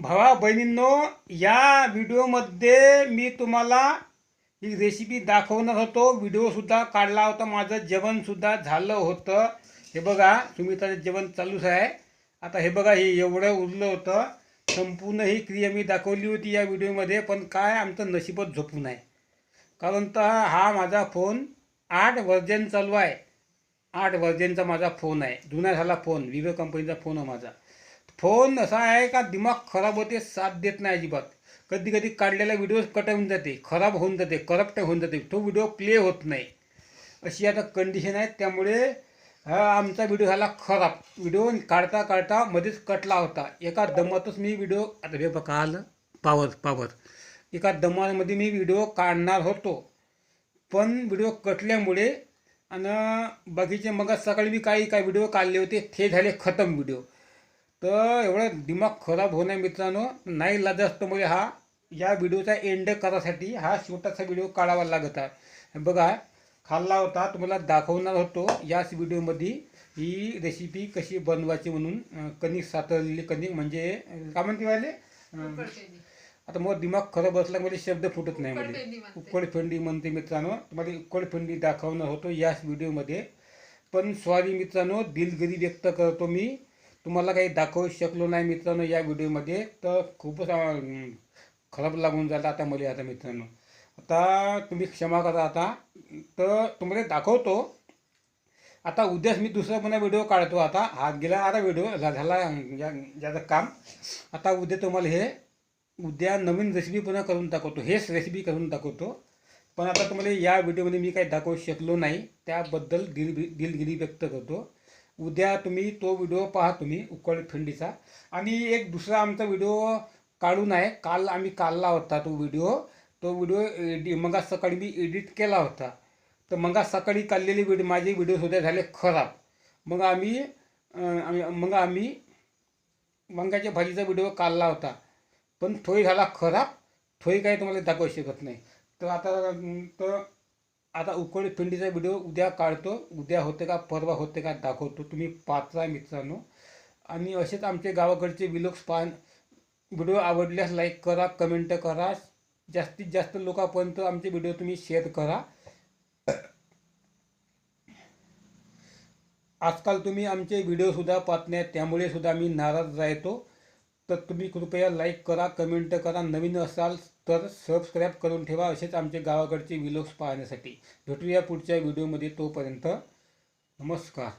भावा बहिणींनो या व्हिडिओमध्ये मी तुम्हाला ही रेसिपी दाखवणार होतो. व्हिडिओसुद्धा काढला होता माझं. जेवणसुद्धा झालं होतं. हे बघा तुम्ही तर जेवण चालूच आहे. आता हे बघा हे एवढं उरलं होतं. संपूर्ण ही क्रिया मी दाखवली होती या व्हिडिओमध्ये पण काय आमचं नशीबच झोपून आहे कारण तर हा माझा फोन आठ वर्जन चालू आहे. आठ वर्जनचा माझा फोन आहे. जुना झाला फोन. विवो कंपनीचा फोन आहे माझा. फोन असा आहे का दिमाग खराब होते साथ देत नाही अजिबात. कधी कधी काढलेला व्हिडिओ कट होऊन जाते खराब होऊन जाते करप्ट होऊन जाते. तो व्हिडिओ प्ले होत नाही. अशी आता कंडिशन आहे त्यामुळे हा आमचा व्हिडिओ झाला खराब. व्हिडिओ काढता काढता मध्येच कटला होता. एका दमातच मी व्हिडिओ आता हे बघा आलं. पावर पावर एका दमामध्ये मी व्हिडिओ काढणार होतो. पण व्हिडिओ कटल्यामुळे आणि बाकीचे मग सकाळी मी काही काही व्हिडिओ काढले होते ते झाले खतम व्हिडिओ तर एवढं दिमाग खराब होण्या मित्रांनो. नाही लाजास्त मुळे हा या व्हिडिओचा एंड करासाठी हा छोटासा व्हिडिओ काढावा लागत आहे. हे बघा खाल्ला होता तुम्हाला दाखवणार होतो याच व्हिडिओमध्ये ही रेसिपी कशी बनवायची म्हणून कणिक सातरलेली कणिक म्हणजे काय म्हणते वाले आता मग दिमाग खराब असल्यामुळे शब्द फुटत नाही म्हणजे. उकडफेंडी म्हणते. मित्रांनो. तुम्हाला उकडफेंडी दाखवणार होतो याच व्हिडिओमध्ये. पण सॉरी मित्रांनो दिलगिरी व्यक्त करतो मी. तुम्हाला काही दाखवू शकलो नाही मित्रांनो या व्हिडिओमध्ये तर खूपच खराब लागून जातं आता मला आता मित्रांनो. आता तुम्ही क्षमा करा आता. तर तुम्हाला दाखवतो. आता उद्याच मी दुसरा पुन्हा व्हिडिओ काढतो आता. हा गेला आता व्हिडिओ झाला या ज्याचं काम. आता उद्या तुम्हाला हे उद्या नवीन रेसिपी पुन्हा करून दाखवतो. हेच रेसिपी करून दाखवतो. पण आता तुम्हाला या व्हिडिओमध्ये मी काही दाखवू शकलो नाही. त्याबद्दल दिल दिलगिरी व्यक्त करतो. उद्या तुम्ही तो व्हिडिओ पहा तुम्ही उकळ फिंडीचा आणि एक दुसरा आमचा व्हिडिओ काढून आहे. काल आम्ही काढला होता तो व्हिडिओ. तो व्हिडिओ एडि मग सकाळी मी एडिट केला होता. तर मग सकाळी काढलेले व्हिडिओ माझे व्हिडिओ सुद्धा झाले खराब. मग आम्ही मग आम्ही वांग्याच्या भाजीचा व्हिडिओ काढला होता. पण थोडी झाला खराब. थोडी काही तुम्हाला दाखवू शकत नाही. तर आता तर आता उकळी पिंडीचा व्हिडिओ उद्या काढतो. उद्या होते का परवा होते का दाखवतो. तुम्ही पात्रा मित्रांनो. आणि असेच आमचे गावाकडचे विलोक्स पान व्हिडिओ आवडल्यास लाईक करा कमेंट करा. जास्तीत जास्त लोकांपर्यंत आमचे व्हिडिओ तुम्ही शेअर करा. आजकाल तुम्ही आमचे व्हिडिओसुद्धा पाहत नाही. त्यामुळे सुद्धा मी नाराज राहतो. तर तुम्ही कृपया लाईक करा कमेंट करा. नवीन असाल तर सबस्क्राईब करून ठेवा. असेच आमचे गावाकडचे विलोक्स पाहण्यासाठी. भेटूया पुढच्या व्हिडिओमध्ये तोपर्यंत नमस्कार.